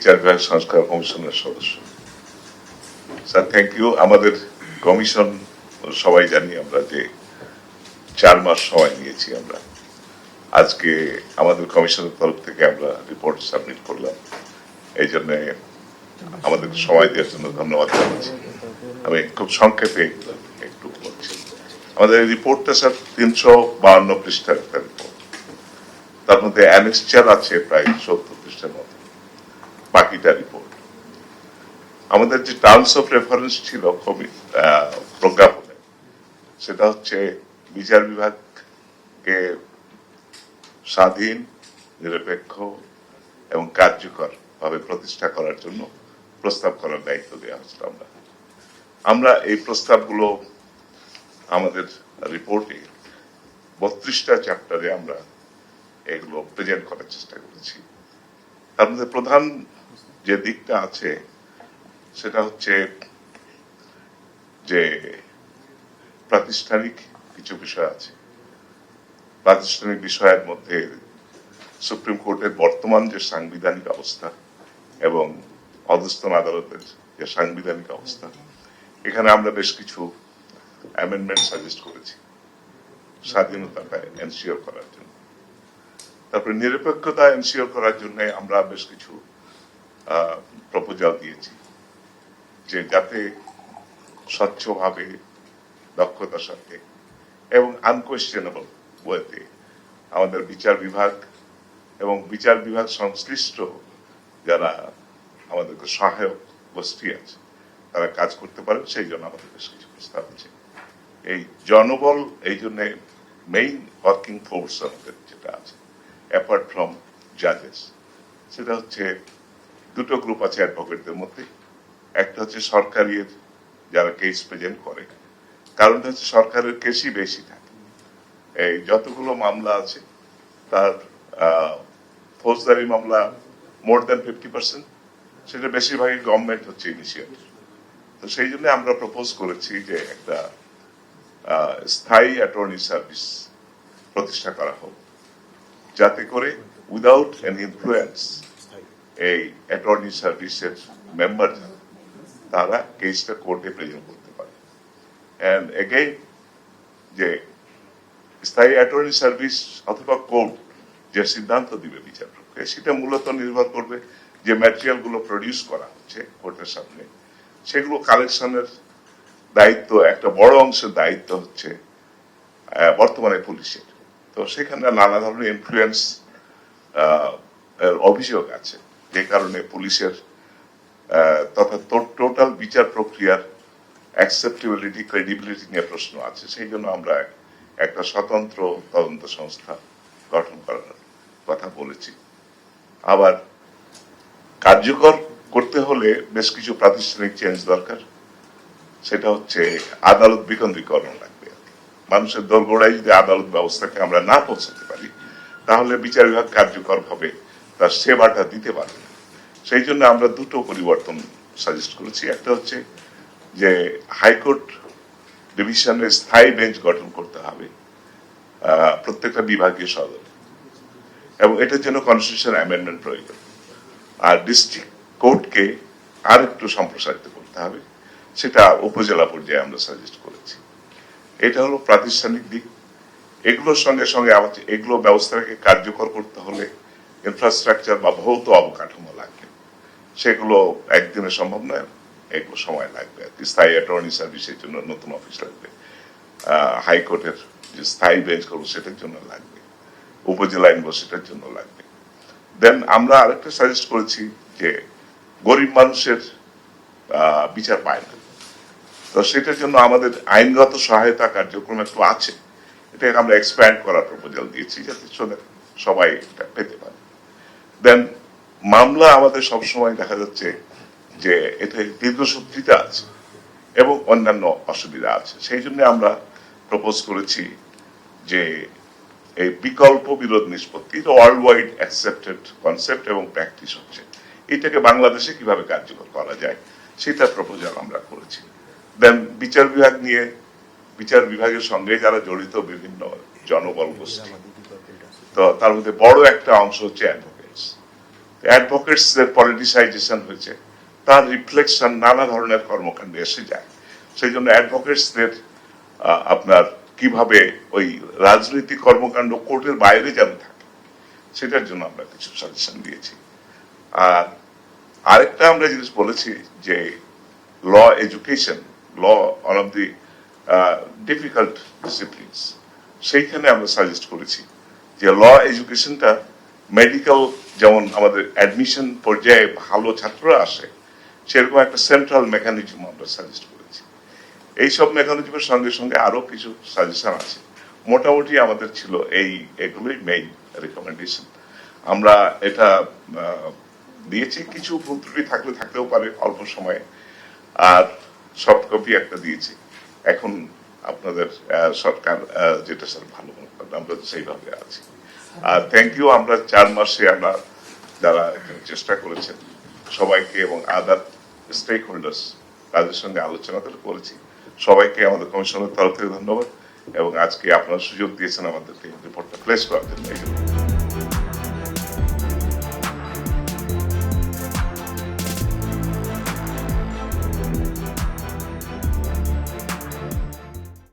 বিচার বিভাগ সংস্কার কমিশনের সদস্য। স্যার থ্যাংক ইউ আমাদের কমিশন সবাই জানি আমরা যে চার মাস সময় নিয়েছি আমরা। আজকে আমাদের কমিশনের তরফ থেকে আমরা রিপোর্ট সাবমিট করলাম। এই জন্য আমাদের সময় দেওয়ার জন্য ধন্যবাদ জানাচ্ছি। আমি খুব সংক্ষেপে একটু বলছি। আমাদের রিপোর্টটা স্যার তিনশো বাহান্ন পৃষ্ঠার একটা রিপোর্ট তার মধ্যে অ্যানেক্সচার আছে প্রায় সত্তর পৃষ্ঠার মতো। বাকিটা রিপোর্ট আমাদের যে টার্মস অফ রেফারেন্স ছিল প্রজ্ঞাপনে, সেটা হচ্ছে বিচার বিভাগকে স্বাধীন, নিরপেক্ষ এবং কার্যকর ভাবে প্রতিষ্ঠা করার জন্য প্রস্তাব করার দায়িত্ব দেওয়া হয়েছিল আমরা। আমরা এই প্রস্তাবগুলো আমাদের রিপোর্টে বত্রিশটা চ্যাপ্টারে আমরা এগুলো প্রেজেন্ট করার চেষ্টা করেছি। তার মধ্যে প্রধান যে দিকটা আছে, সেটা হচ্ছে যে প্রাতিষ্ঠানিক কিছু বিষয় আছে। প্রাতিষ্ঠানিক বিষয়ের মধ্যে সুপ্রিম কোর্টের বর্তমান যে সাংবিধানিক অবস্থা এবং অধস্তন আদালতের যে সাংবিধানিক অবস্থা, এখানে আমরা বেশ কিছু অ্যামেন্ডমেন্ট সাজেস্ট করেছি স্বাধীনতাটা এনশিওর করার জন্য। তারপরে নিরপেক্ষতা এনশিওর করার জন্য আমরা বেশ কিছু প্রপোজাল দিয়েছি যে যাতে স্বচ্ছভাবে দক্ষতার সাথে এবং আনকোয়েশ্চেনেবল ওয়েতে আমাদের বিচার বিভাগ এবং বিচার বিভাগ সংশ্লিষ্ট যারা আমাদেরকে সহায়ক গোষ্ঠী আছে, তারা কাজ করতে পারেন, সেই জন্য আমাদের বেশ কিছু প্রস্তাব আছে। এই জনবল, এই জন্যে মেইন ওয়ার্কিং ফোর্স আমাদের যেটা আছে অ্যাপার্ট ফ্রম জাজেস সেটা হচ্ছে দুটো গ্রুপ আছে অ্যাডভোকেটদের মধ্যে। একটা হচ্ছে সরকারের যারা কেস প্রেজেন্ট করে। কারণটা হচ্ছে সরকারের কেসই বেশি থাকে। এই যতগুলো মামলা আছে, তার ফৌজদারি মামলা মোর দ্যান ফিফটি পার্সেন্ট সেটা বেশিরভাগই গভর্নমেন্ট হচ্ছে ইনিশিয়েট তো সেই জন্য আমরা প্রপোজ করেছি যে একটা স্থায়ী অ্যাটর্নি সার্ভিস প্রতিষ্ঠা করা হোক। যাতে করে উইদাউট এন ইনফ্লুয়েন্স এই অ্যাটর্নি সার্ভিসের মেম্বার তারা কেসটা কোর্টে প্রেজেন্ট করতে পারে। অ্যান্ড এগেইন যে স্থায়ী অ্যাটর্নি সার্ভিস অথবা কোর্ট যে সিদ্ধান্ত দিবে বিচার প্রক্রিয়া সেটা মূলত নির্ভর করবে যে ম্যাটেরিয়ালগুলো প্রডিউস করা হচ্ছে কোর্টের সামনে। সেগুলো কালেকশনের দায়িত্ব, একটা বড় অংশের দায়িত্ব হচ্ছে বর্তমানে পুলিশের। তো সেখানে নানা ধরনের ইনফ্লুয়েন্স অভিযোগ আছে। যে কারণে পুলিশের তথা টোটাল বিচার প্রক্রিয়ার অ্যাকসেপ্টেবিলিটি ক্রেডিবিলিটি নিয়ে প্রশ্ন আছে। সেই জন্য আমরা একটা স্বতন্ত্র তদন্ত সংস্থা গঠন করার কথা বলেছি। আবার কার্যকর করতে হলে বেশ কিছু প্রাতিষ্ঠানিক চেঞ্জ দরকার। সেটা হচ্ছে আদালত বিকেন্দ্রীকরণ লাগবে মানুষের দোরগোড়ায় যদি আদালত ব্যবস্থাকে আমরা না পৌঁছাতে পারি, তাহলে বিচার বিভাগ কার্যকর ভাবে তার সেবাটা দিতে পারবে না সেই জন্য আমরা দুটো পরিবর্তন সাজেস্ট করেছি। একটা হচ্ছে যে হাইকোর্ট ডিভিশনের স্থায়ী বেঞ্চ গঠন করতে হবে প্রত্যেকটা বিভাগীয় সদর এবং এটার জন্য কনস্টিটিউশন অ্যামেন্ডমেন্ট প্রয়োজন। আর ডিস্ট্রিক্ট কোর্টকে আর একটু সম্প্রসারিত করতে হবে, সেটা উপজেলা পর্যায়ে আমরা সাজেস্ট করেছি। এটা হলো প্রাতিষ্ঠানিক দিক। এগুলোর সঙ্গে সঙ্গে আবার এগুলো ব্যবস্থাকে কার্যকর করতে হলে ইনফ্রাস্ট্রাকচার বা ভৌত অবকাঠামো লাগবে। সেগুলো একদিনে সম্ভব নয়, এগুলো সময় লাগবে। আর কি স্থায়ী অ্যাটর্নি সার্ভিসের জন্য নতুন অফিস লাগবে। হাইকোর্টের যে স্থায়ী বেঞ্চ করব সেটার জন্য লাগবে। উপজেলা আইনবো সেটার জন্য লাগবে। দেন আমরা আরেকটা সাজেস্ট করেছি যে গরিব মানুষের বিচার পায় না। তো সেটার জন্য আমাদের আইনগত সহায়তা কার্যক্রম একটু আছে। এটাকে আমরা এক্সপ্যান্ড করার প্রপোজাল দিয়েছি যাতে সবাই এটা পেতে পারে। দেন মামলা আমাদের সবসময় দেখা যাচ্ছে যে, এতে দীর্ঘসূত্রিতা আছে এবং অন্যান্য অসুবিধা আছে। সেই জন্য আমরা প্রপোজ করেছি যে, এই বিকল্প বিরোধ নিষ্পত্তি ওয়ার্ল্ড ওয়াইড অ্যাকসেপ্টেড কনসেপ্ট এবং প্র্যাকটিস হচ্ছে। এটাকে বাংলাদেশে কীভাবে কার্যকর করা যায়, সেটা প্রপোজাল আমরা করেছি। দেন বিচার বিভাগ নিয়ে, বিচার বিভাগের সঙ্গে যারা জড়িত বিভিন্ন জনবল গোষ্ঠী, তো তার মধ্যে বড় একটা অংশ হচ্ছে অ্যাডভোকেটসদের পলিটিসাইজেশন হয়েছে, তার রিফ্লেকশন নানা ধরনের কর্মকাণ্ডে এসে যায়। সেই জন্য অ্যাডভোকেটসদের আপনার কীভাবে ওই রাজনৈতিক কর্মকাণ্ড কোর্টের বাইরে যেন থাকে, সেটার জন্য আমরা কিছু সাজেশন দিয়েছি। আর আরেকটা আমরা জিনিস বলেছি যে law education law on of the difficult disciplines সেইখানে আমরা সাজেস্ট করেছি যে ল এডুকেশনটা মেডিকেল যেমন আমাদের অ্যাডমিশন পর্যায়ে ভালো ছাত্ররা আসে, সেরকম একটা সেন্ট্রাল মেকানিজম আমরা সাজেস্ট করেছি। এইসব মেকানিজমের সঙ্গে সঙ্গে আরও কিছু সাজেশন আছে। মোটামুটি আমাদের ছিল এই, এগুলোই মেইন রেকমেন্ডেশন আমরা এটা দিয়েছি, কিছু ভুল ত্রুটি থাকলে থাকতেও পারে, অল্প সময়ে। আর সফট কপি একটা দিয়েছি। এখন আপনাদের সরকার যেটা স্যার ভালো মনে করেন আমরা সেইভাবে আছি। থ্যাংক ইউ আমরা চার মাসে আমরা যারা এখানে চেষ্টা করেছেন, সবাইকে এবং আদার স্টেক হোল্ডার্স তাদের সঙ্গে আলোচনা করে করেছি। সবাইকে আমাদের কমিশনের তরফ থেকে ধন্যবাদ এবং আজকে আপনারা সুযোগ দিয়েছেন আমাদেরকে রিপোর্টটা প্লেস করার জন্য।